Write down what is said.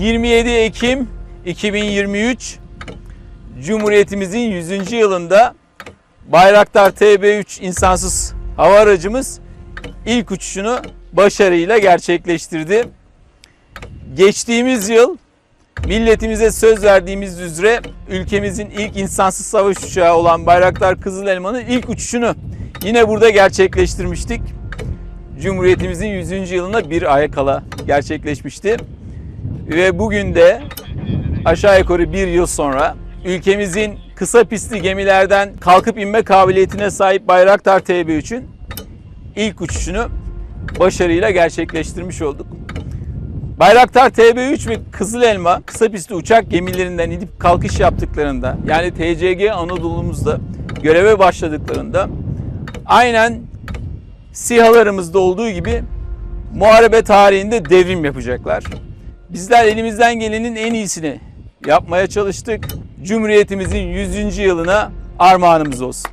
27 Ekim 2023 Cumhuriyetimizin 100. yılında Bayraktar TB3 insansız hava aracımız ilk uçuşunu başarıyla gerçekleştirdi. Geçtiğimiz yıl milletimize söz verdiğimiz üzere ülkemizin ilk insansız savaş uçağı olan Bayraktar Kızıl Elma'nın ilk uçuşunu yine burada gerçekleştirmiştik. Cumhuriyetimizin 100. yılına bir ay kala gerçekleşmişti. Ve bugün de aşağı yukarı bir yıl sonra ülkemizin kısa pistli gemilerden kalkıp inme kabiliyetine sahip Bayraktar TB3'ün ilk uçuşunu başarıyla gerçekleştirmiş olduk. Bayraktar TB3 ve Kızıl Elma kısa pistli uçak gemilerinden inip kalkış yaptıklarında yani TCG Anadolu'muzda göreve başladıklarında aynen SİHA'larımızda olduğu gibi muharebe tarihinde devrim yapacaklar. Bizler elimizden gelenin en iyisini yapmaya çalıştık. Cumhuriyetimizin 100. yılına armağanımız olsun.